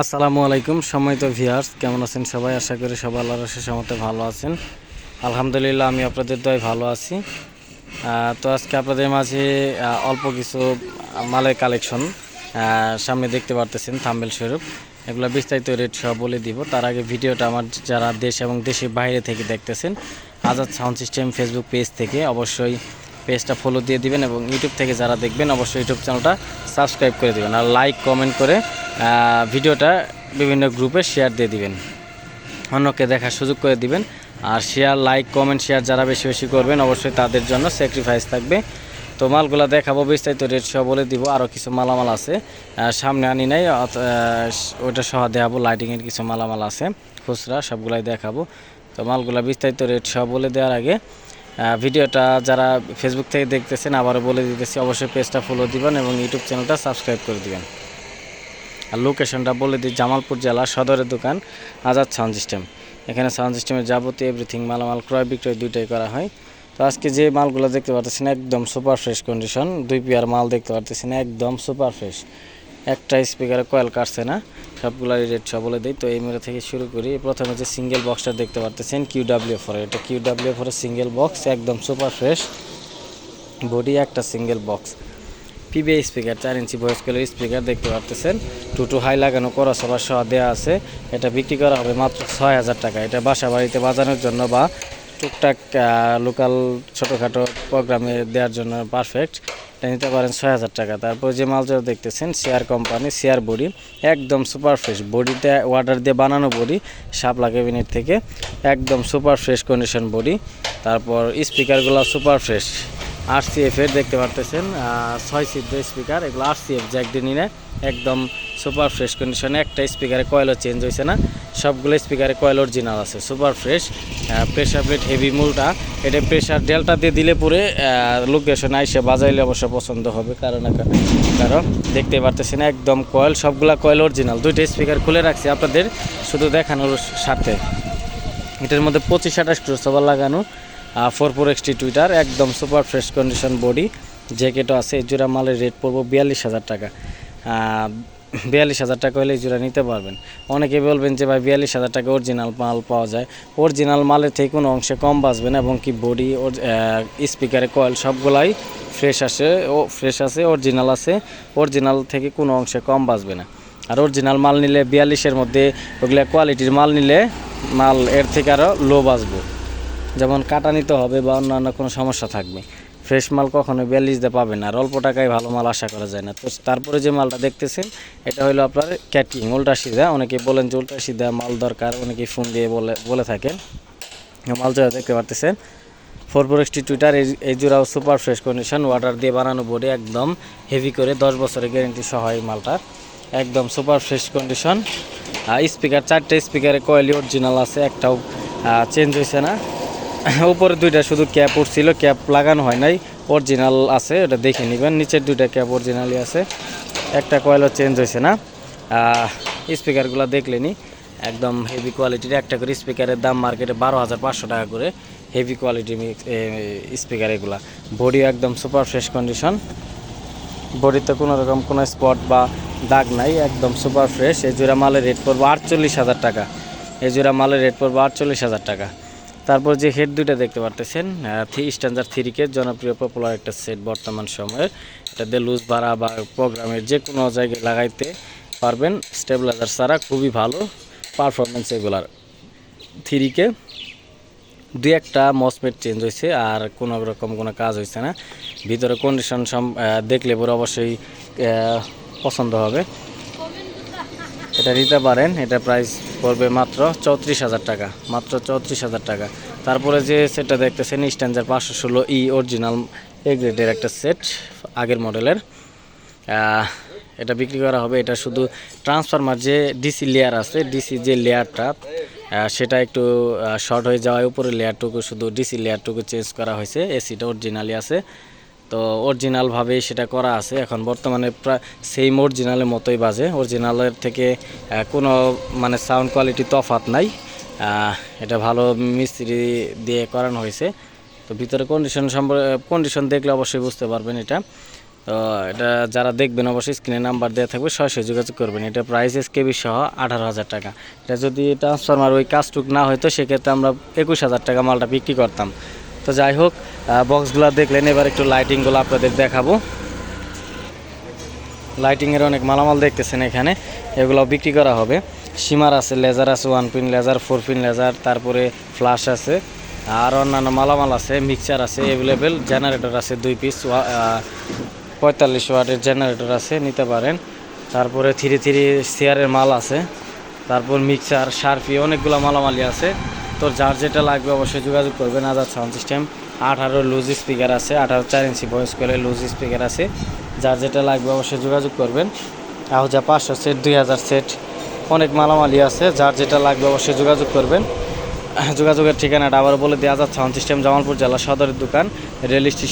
আসসালামু আলাইকুম, সম্মানিত ভিউয়ার্স, কেমন আছেন সবাই? আশা করি সবাই আল্লাহর শেষের মতো ভালো আছেন। আলহামদুলিল্লাহ, আমি আপনাদের দয় ভালো আছি। তো আজকে আপনাদের মাঝে অল্প কিছু মালের কালেকশন সামনে দেখতে পারতেছেন থাম্বেল স্বরূপ। এগুলো বিস্তারিত রেট সব বলে দিব। তার আগে ভিডিওটা আমার যারা দেশ এবং দেশের বাইরে থেকে দেখতেছেন, Azad sound system Facebook page থেকে অবশ্যই পেজটা ফলো দিয়ে দিবেন এবং ইউটিউব থেকে যারা দেখবেন, অবশ্যই ইউটিউব চ্যানেলটা সাবস্ক্রাইব করে দিবেন আর লাইক কমেন্ট করে ভিডিওটা বিভিন্ন গ্রুপে শেয়ার দিয়ে দিবেন। অন্যকে দেখার সুযোগ করে দিবেন। আর শেয়ার লাইক কমেন্ট শেয়ার যারা বেশি বেশি করবেন, অবশ্যই তাদের জন্য স্যাক্রিফাইস থাকবে। তো মালগুলো দেখাবো, বিস্তারিত রেট সহ বলে দিব আরও কিছু মালামাল আছে। সামনে আনি নাই ওইটা সহ দেখাবো লাইটিংয়ের কিছু মালামাল আছে, খুচরা, সবগুলাই দেখাবো। তো মালগুলো বিস্তারিত রেট সহ বলে দেওয়ার আগে ভিডিওটা যারা ফেসবুক থেকে দেখতেছেন, আবারও বলে দিতেছি, অবশ্যই পেজটা ফলো দিবেন এবং ইউটিউব চ্যানেলটা সাবস্ক্রাইব করে দিবেন। আর লোকেশনটা বলে দিই, জামালপুর জেলা সদরের দোকান, আজাদ সাউন্ড সিস্টেম এখানে সাউন্ড সিস্টেমের যাবতীয় এভরিথিং মালামাল, ক্রয়, বিক্রয় দুইটাই করা হয়। তো আজকে যে মালগুলো দেখতে পাচ্ছেন একদম সুপার ফ্রেশ কন্ডিশন দুই পেয়ার মাল দেখতে পাচ্ছেন একদম সুপার ফ্রেশ একটা স্পিকারে কয়েল কাটছে না সবগুলোর রেট সব বলে দিই। তো এই মেরে থেকে শুরু করি। প্রথমে যে সিঙ্গেল বক্সটা দেখতে পারতেছেন কিউ ডাব্লিউ ফোর এটা কিউ ডাব্লিউ ফোরের সিঙ্গেল বক্স একদম সুপার ফ্রেশ বডি একটা সিঙ্গেল বক্স পিবিআই স্পিকার চার ইঞ্চি ভয়েস কলের স্পিকার দেখতে পারতেছেন। টু টু হাই লাগানো করা সবার সহ দেওয়া আছে। এটা বিক্রি করা হবে মাত্র ছয় হাজার টাকা। এটা বাসা বাড়িতে বাজানোর জন্য বা টুকটাক লোকাল ছোটোখাটো প্রোগ্রামে দেওয়ার জন্য পারফেক্ট এটা নিতে পারেন ছয় হাজার টাকা। তারপর যে মালটা দেখতেছেন শেয়ার কোম্পানি শেয়ার বডি একদম সুপার ফ্রেশ বডিটা ওয়াটার দিয়ে বানানো বডি শাপলা ক্যাবিনেট থেকে একদম সুপার ফ্রেশ কন্ডিশন বডি তারপর স্পিকারগুলো সুপার ফ্রেশ আরসিএফ এর দেখতে পারতেছেন ছয় সিদ্ধ স্পিকার এগুলো আরসিএফ জ্যাক দিয়ে নিলে একদম সুপার ফ্রেশ কন্ডিশনে একটা স্পিকারে কয়েলও চেঞ্জ হয়েছে না, সবগুলো স্পিকারে কয়েল অরিজিনাল আছে super fresh pressure plate heavy মূলটা, এটা প্রেশার ডেলটা দিয়ে দিলে পরে লোকেশনে আইসে বাজাইলে অবশ্য পছন্দ হবে, কারণ কারণ দেখতে পারতেছেন একদম কয়েল সবগুলা কয়েল অরিজিনাল দুইটা স্পিকার খুলে রাখছি আপনাদের শুধু দেখানোর সাথে। এটার মধ্যে পঁচিশ আঠাশ ক্রোসওভার লাগানো ফোর ফোর এক্সটি টুইটার একদম সুপার ফ্রেশ কন্ডিশন বডি জ্যাকেটও আছে, এই জোড়া মালের রেট পড়ব বিয়াল্লিশ হাজার টাকা। বিয়াল্লিশ হাজার টাকা হলে জোড়া নিতে পারবেন। অনেকে বলবেন যে ভাই, বিয়াল্লিশ হাজার টাকা অরিজিনাল মাল পাওয়া যায়। অরিজিনাল মালের থেকে কোনো অংশে কম বাঁচবে না এবং কি বডি ওর স্পিকারে কয়েল সবগুলাই ফ্রেশ আসে, ও ফ্রেশ আছে অরিজিনাল আছে। অরিজিনাল থেকে কোনো অংশে কম বাঁচবে না। আর অরিজিনাল মাল নিলে বিয়াল্লিশের মধ্যে ওগুলা কোয়ালিটির মাল নিলে মাল এর থেকে আরও লো বাঁচবো। যেমন কাটা নিতে হবে বা অন্যান্য কোনো সমস্যা থাকবে। ফ্রেশ মাল কখনো বিয়াল্লিশ দিয়ে পাবেন না। আর অল্প টাকায় ভালো মাল আশা করা যায় না। তো তারপরে যে মালটা দেখতেছেন, এটা হলো আপনার ক্যাটিং উল্টা সিধা। অনেকে বলেন যে উল্টা সিধা মাল দরকার অনেকেই ফোন দিয়ে বলে বলে থাকেন। মাল জোড়া দেখতে পারতেছেন, ফোর ফোর এক্সটি টুইটার এই জোড়াও সুপার ফ্রেশ কন্ডিশন, ওয়াটার দিয়ে বানানো বডি একদম হেভি করে দশ বছরের গ্যারেন্টি সহ এই মালটা। একদম সুপার ফ্রেশ কন্ডিশন। স্পিকার চারটে স্পিকারে কয়েলি অরিজিনাল আছে, একটাও চেঞ্জ হয়েছে না। উপরে দুইটা শুধু ক্যাপ উঠছিল, ক্যাপ লাগানো হয় নাই অরিজিনাল আছে, ওটা দেখে নেবেন, নিচের দুইটা ক্যাপ অরিজিনালই আছে, একটা কয়েলও চেঞ্জ হয়েছে না স্পিকারগুলো দেখলেনি, একদম হেভি কোয়ালিটির একটা করে স্পিকারের দাম মার্কেটে বারো হাজার পাঁচশো টাকা করে হেভি কোয়ালিটি স্পিকার এগুলা। বডি একদম সুপার ফ্রেশ কন্ডিশন বডিতে কোনো রকম কোনো স্পট বা দাগ নাই, একদম সুপার ফ্রেশ এই জোড়া মালের রেট পড়ব আটচল্লিশ হাজার টাকা, এই জোড়া মালের রেট পড়ব আটচল্লিশ হাজার টাকা। তারপর যে হেড দুইটা দেখতে পারতেছেন থ্রি স্ট্যান্ডার্ড থ্রি কে জনপ্রিয় পপুলার একটা সেট বর্তমান সময়ের এটাতে লুজ ভাড়া বা প্রোগ্রামের যে কোনো জায়গায় লাগাইতে পারবেন। স্টেবিলাইজার ছাড়া খুবই ভালো পারফরমেন্স এগুলার থ্রি কে দুই একটা মসমেট চেঞ্জ হয়েছে আর কোনো রকম কোনো কাজ হয়েছে না। ভিতরে কন্ডিশন দেখলে পরে অবশ্যই পছন্দ হবে। এটা নিতে পারেন, এটা প্রাইস পড়বে মাত্র চৌত্রিশ হাজার টাকা, মাত্র চৌত্রিশ হাজার টাকা। তারপরে যে সেটটা দেখতেছেন স্ট্যান্ডার পাঁচশো ষোলো ই অরিজিনাল এ গ্রেডের একটা সেট আগের মডেলের এটা বিক্রি করা হবে, এটা শুধু ট্রান্সফরমার যে ডিসি লেয়ার আছে ডিসি যে লেয়ারটা সেটা একটু শর্ট হয়ে যাওয়ায় উপরে লেয়ারটুকু শুধু ডিসি লেয়ারটুকু চেঞ্জ করা হয়েছে এসিটা অরিজিনালি আছে। তো অরিজিনালভাবেই সেটা করা আছে। এখন বর্তমানে প্রায় সেম অরিজিনালের মতোই বাজে। অরিজিনালের থেকে কোনো মানে সাউন্ড কোয়ালিটি তফাত নাই। এটা ভালো মিস্ত্রি দিয়ে করানো হয়েছে। তো ভিতরে কন্ডিশন সম্পর্কে কন্ডিশন দেখলে অবশ্যই বুঝতে পারবেন এটা। তো এটা যারা দেখবেন অবশ্যই স্ক্রিনে নাম্বার দেওয়া থাকবে, সরাসরি যোগাযোগ করবেন। এটা প্রাইস এস কেবি সহ আঠারো হাজার টাকা। এটা যদি ট্রান্সফরমার ওই কাজটুক না হয়তো, সেক্ষেত্রে আমরা একুশ হাজার টাকা মালটা বিক্রি করতাম। তো যাই হোক বক্সগুলো দেখলেন, এবার একটু লাইটিংগুলো আপনাদের দেখাবো। লাইটিংয়ের অনেক মালামাল দেখতেছেন এখানে এগুলো বিক্রি করা হবে। সীমার আছে লেজার আছে one pin laser four pin laser তারপরে ফ্লাশ আছে, আর অন্যান্য মালামাল আছে মিক্সার আছে অ্যাভেলেবেল জেনারেটর আছে দুই পিস পঁয়তাল্লিশ ওয়াটের জেনারেটর আছে, নিতে পারেন। তারপরে থ্রি থ্রি চেয়ারের মাল আছে, তারপর মিক্সার শার্পি অনেকগুলো মালামালি আছে। তো যার যেটা লাগবে অবশ্যই যোগাযোগ করবেন আজাদ সাউন্ড সিস্টেম আঠারো লুজ স্পিকার আছে, আঠারো চার ইঞ্চি ভয়েস করে লুজ স্পিকার আছে। যার যেটা লাগবে অবশ্যই যোগাযোগ করবেন। আহুজা পাঁচশো সেট দুই হাজার সেট অনেক মালামালি আছে, যার যেটা লাগবে অবশ্যই যোগাযোগ করবেন। যোগাযোগের ঠিকানাটা আবার বলে দেওয়া যাচ্ছে। সাউন্ড সিস্টেম জামালপুর জেলা সদরের দোকান রেল স্টেশন